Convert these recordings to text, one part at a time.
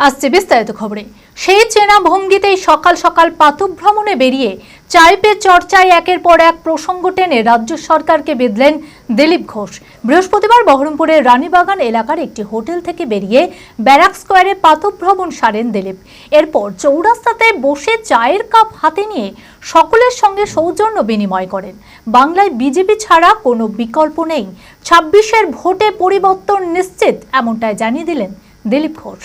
আসছে বিস্তারিত খবরে। সেই চেনা ভঙ্গিতেই সকাল সকাল পাতভ্রমণে বেরিয়ে চায় পে চর্চায় একের পর এক প্রসঙ্গ টেনে রাজ্য সরকারকে বেঁধলেন দিলীপ ঘোষ। বৃহস্পতিবার বহরমপুরের রানীবাগান এলাকার একটি হোটেল থেকে বেরিয়ে ব্যারাক স্কোয়ারে পাতভ্রমণ সারেন দিলীপ। এরপর চৌরাস্তাতে বসে চায়ের কাপ হাতে নিয়ে সকলের সঙ্গে সৌজন্য বিনিময় করেন। বাংলায় বিজেপি ছাড়া কোনো বিকল্প নেই। ছাব্বিশের ভোটে পরিবর্তন নিশ্চিত, এমনটাই জানিয়ে দিলেন দিলীপ ঘোষ।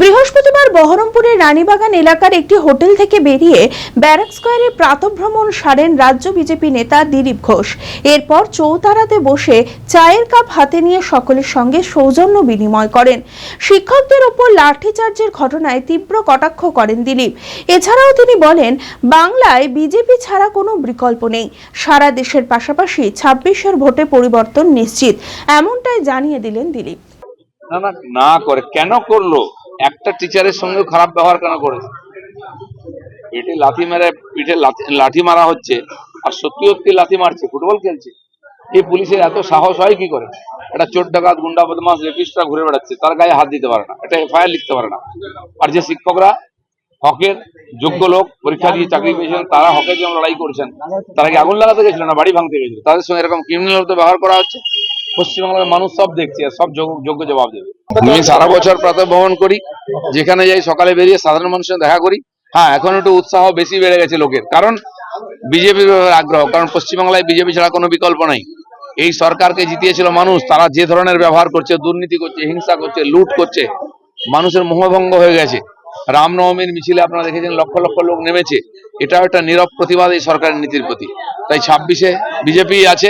বৃহস্পতিবার বহরমপুরের রানীবাগান এলাকার একটি হোটেল থেকে বেরিয়ে ব্যারাক স্কোয়ারে প্রাতভ্রমণ সারেন রাজ্য বিজেপি নেতা দিলীপ ঘোষ। এরপর চৌতারাতে বসে চায়ের কাপ হাতে নিয়ে সকলের সঙ্গে সৌজন্য বিনিময় করেন। শিক্ষকদের ওপর লাঠিচার্জের ঘটনায় তীব্র কটাক্ষ করেন দিলীপ। এছাড়াও তিনি বলেন, বাংলায় বিজেপি ছাড়া কোনো বিকল্প নেই। সারা দেশের পাশাপাশি ছাব্বিশের ভোটে পরিবর্তন নিশ্চিত, এমনটাই জানিয়ে দিলেন দিলীপ। না না না করে। কেন করল? একটা টিচারের সঙ্গে খারাপ ব্যবহার কেন করেছে? পেটে লাথি মেরে, পিঠে লাঠি মারা হচ্ছে, আর সত্যি সত্যি লাথি মারছে, ফুটবল খেলছে। এই পুলিশের এত সাহস হয় কি করে? একটা চোর ডাকাত, গুন্ডা বদমাস রেপিস্টরা ঘুরে বেড়াচ্ছে, তার গায়ে হাত দিতে পারে না, এটা এফআইআর লিখতে পারে না। আর যে শিক্ষকরা হকের যোগ্য লোক, পরীক্ষা দিয়ে চাকরি পেয়েছেন, তারা হকের জন্য লড়াই করছেন, তারা কি আগুন লাগাতে গেছিল না, বাড়ি ভাঙতে গেছিল? তাদের সঙ্গে এরকম ক্রিমিনাল ব্যবহার করা হচ্ছে? পশ্চিমবাংলার মানুষ সব দেখছে সব যোগ্য যোগ্য জবাব দেবে। আমি সারা বছর প্রাতঃ ভ্রমণ করি, যেখানে যাই সকালে বেরিয়ে সাধারণ মানুষের দেখা করি। হ্যাঁ এখন একটু উৎসাহ বেশি বেড়ে গেছে লোকের, কারণ বিজেপির আগ্রহ, কারণ পশ্চিমবাংলায় বিজেপি ছাড়া কোনো বিকল্প নাই। এই সরকারকে জিতিয়েছিল মানুষ, তারা যে ধরনের ব্যবহার করছে, দুর্নীতি করছে, হিংসা করছে, লুট করছে, মানুষের মোহভঙ্গ হয়ে গেছে। রামনবমীর মিছিলে আপনারা দেখেছেন, লক্ষ লক্ষ লোক নেমেছে। এটাও একটা নীরব প্রতিবাদ এই সরকারের নীতির প্রতি। তাই ছাব্বিশে বিজেপি আছে,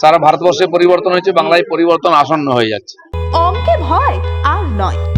সারা ভারতবর্ষে পরিবর্তন হয়েছে, বাংলায় পরিবর্তন আসন্ন হয়ে যাচ্ছে। ভয় আর নয়।